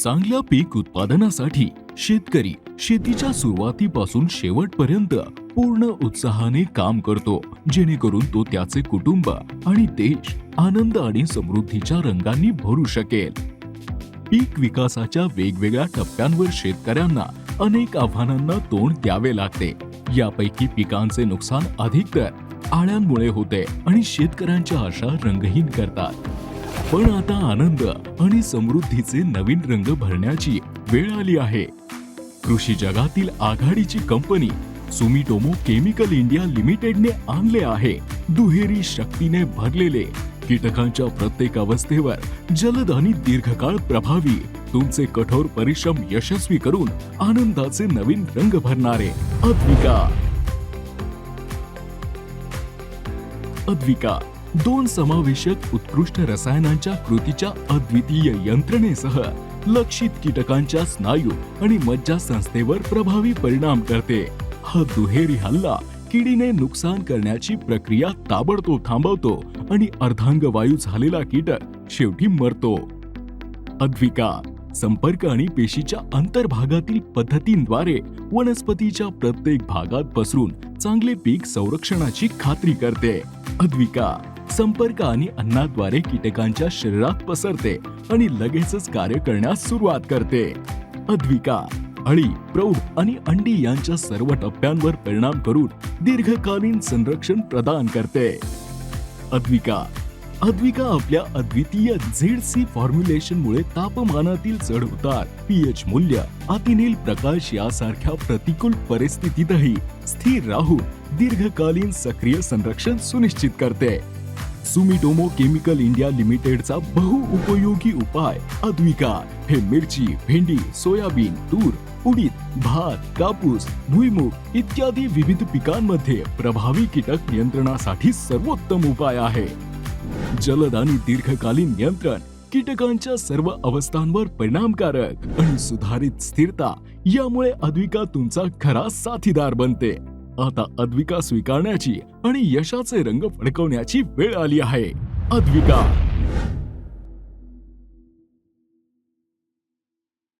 चांगल्या पीक उत्पादनासाठी शेतकरी शेतीच्या सुरुवातीपासून शेवटपर्यंत पूर्ण उत्साहाने काम करतो जेणेकरून तो त्याचे कुटुंब आणि देश आनंद आणि समृद्धीच्या रंगांनी भरू शकेल. पीक विकासाच्या वेगवेगळ्या टप्प्यांवर शेतकऱ्यांना अनेक आव्हानांना तोंड द्यावे लागते. यापैकी पिकांचे नुकसान अधिकतर आळ्यांमुळे होते आणि शेतकऱ्यांच्या आशा रंगहीन करतात. पण आता आनंद आणि समृद्धीचे नवीन रंग भरण्याची वेळ आली आहे. कृषी जगातील आघाडीची कंपनी सुमिटोमो केमिकल इंडिया लिमिटेडने आणले आहे. दुहेरी शक्तीने भरलेले कीटकांच्या प्रत्येक अवस्थेवर जलद आणि दीर्घकाळ प्रभावी तुमचे कठोर परिश्रम यशस्वी करून आनंदाचे नवीन रंग भरणारे अद्विका. अद्विका. दोन समावेशक उत्कृष्ट रसायनांच्या कृतीच्या अद्वितीय यंत्रणेसह लक्षित कीटकांच्या स्नायू आणि मज्जा संस्थेवर प्रभावी परिणाम करते. हा दुहेरी हल्ला किडीने नुकसान करण्याची प्रक्रिया ताबडतोब थांबवतो आणि अर्धांगवायू झालेला कीटक शेवटी मरतो. अद्विका संपर्क आणि पेशीच्या अंतर्भागातील पद्धतींद्वारे वनस्पतीच्या प्रत्येक भागात पसरून चांगले पीक संरक्षणाची खात्री करते. अद्विका संपर्क आणि अन्नाद्वारे कीटकांच्या शरीरात पसरते आणि लगेचच कार्य करण्यास सुरुवात करते. अद्विका अळी प्रौढ आणि अंडी यांच्या सर्व टप्प्यांवर परिणाम करून दीर्घकालीन संरक्षण प्रदान करते. अद्विका अद्विका आपल्या अद्वितीय झेड सी फॉर्म्युलेशनमुळे तापमानातील चढ उतार पीएच मूल्य अतिनील प्रकाश यासारख्या प्रतिकूल परिस्थितीतही स्थिर राहून दीर्घकालीन सक्रिय संरक्षण सुनिश्चित करते. सुमिटोमो केमिकल इंडिया लिमिटेडचा बहुउपयोगी उपाय अद्विका. हे मिरची भेंडी सोयाबीन तूर उडीद भात कापूस भुईमूग इत्यादी विविध पिकांमध्ये प्रभावी कीटक नियंत्रणासाठी सर्वोत्तम उपाय आहे. जलद आणि दीर्घकालीन नियंत्रण कीटकांच्या सर्व अवस्थांवर परिणामकारक आणि सुधारित स्थिरता यामुळे अद्विका तुमचा खरा साथीदार बनते. आता अद्विका स्वीकारण्याची आणि यशाचे रंग फडकवण्याची वेळ आली आहे. अद्विका!